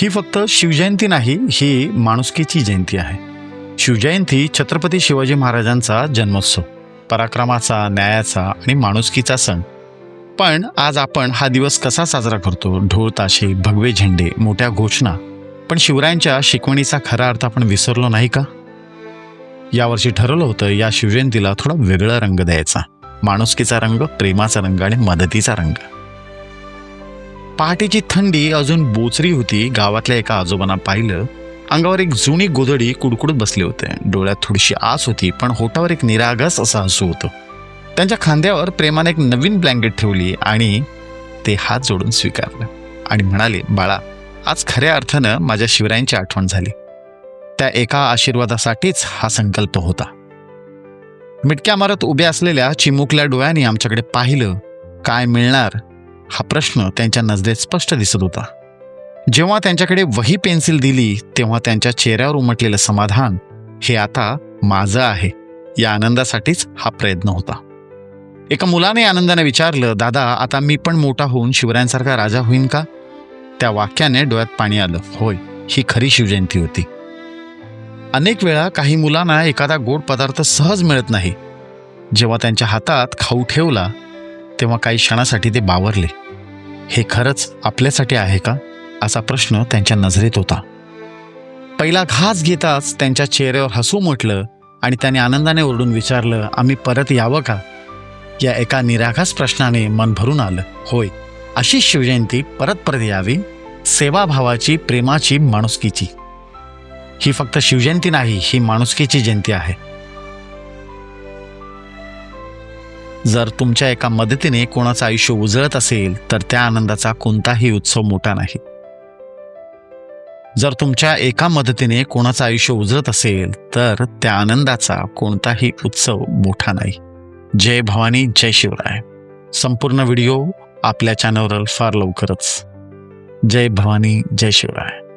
ही फक्त शिवजयंती नाही ही माणुसकीची जयंती आहे. शिवजयंती छत्रपती शिवाजी महाराजांचा जन्मोत्सव पराक्रमाचा न्यायाचा आणि माणुसकीचा सण. पण आज आपण हा दिवस कसा साजरा करतो? ढोल ताशे भगवे झेंडे मोठ्या घोषणा. पण शिवरायांच्या शिकवणीचा खरा अर्थ आपण विसरलो नाही का? यावर्षी ठरवलं होतं या शिवजयंतीला थोडा वेगळा रंग द्यायचा. माणुसकीचा रंग प्रेमाचा रंग आणि मदतीचा रंग. पहाटेची थंडी अजून बोचरी होती. गावातल्या एका आजोबांना पाहिलं अंगावर एक जुनी गोधडी कुडकुडत बसले होते. डोळ्यात थोडीशी आस होती पण होटावर एक निरागस असा हसू होतं. त्यांच्या खांद्यावर प्रेमाने एक नवीन ब्लँकेट ठेवली आणि ते हात जोडून स्वीकारलं आणि म्हणाले बाळा आज खऱ्या अर्थानं माझ्या शिवरायांची आठवण झाली. त्या एका आशीर्वादासाठीच हा संकल्प होता. मिटक्या मारत उभ्या असलेल्या चिमुकल्या डोळ्यांनी आमच्याकडे पाहिलं काय मिळणार हा प्रश्न त्यांच्या नजरेत स्पष्ट दिसत होता. जेव्हा त्यांच्याकडे वही पेन्सिल दिली तेव्हा त्यांच्या चेहऱ्यावर उमटलेलं समाधान हे आता माझं आहे. या आनंदासाठीच हा प्रयत्न होता. एका मुलाने आनंदाने विचारलं दादा आता मी पण मोठा होऊन शिवरायांसारखा राजा होईन का? त्या वाक्याने डोळ्यात पाणी आलं. होय ही खरी शिवजयंती होती. अनेक वेळा काही मुलांना एखादा गोड पदार्थ सहज मिळत नाही. जेव्हा त्यांच्या हातात खाऊ ठेवला तेव्हा काही क्षणासाठी ते बावरले. हे खरंच आपल्यासाठी आहे का? असा प्रश्न त्यांच्या नजरेत होता. पहिला घास घेताच त्यांच्या चेहऱ्यावर हसू म्हटलं आणि त्याने आनंदाने ओरडून विचारलं आम्ही परत यावं का? या एका निराघास प्रश्नाने मन भरून आलं होय अशी शिवजयंती परत परत यावी सेवाभावाची प्रेमाची माणुसकीची. ही फक्त शिवजयंती नाही ही माणुसकीची जयंती आहे. जर तुमच्या एका मदतीने कोणाचं आयुष्य उजळत असेल तर त्या आनंदाचा कोणताही उत्सव मोठा नाही. जर तुमच्या एका मदतीने कोणाचं आयुष्य उजळत असेल तर त्या आनंदाचा कोणताही उत्सव मोठा नाही. जय भवानी जय शिवराय. संपूर्ण व्हिडिओ आपल्या चॅनलवर फार लवकरच. जय भवानी जय शिवराय.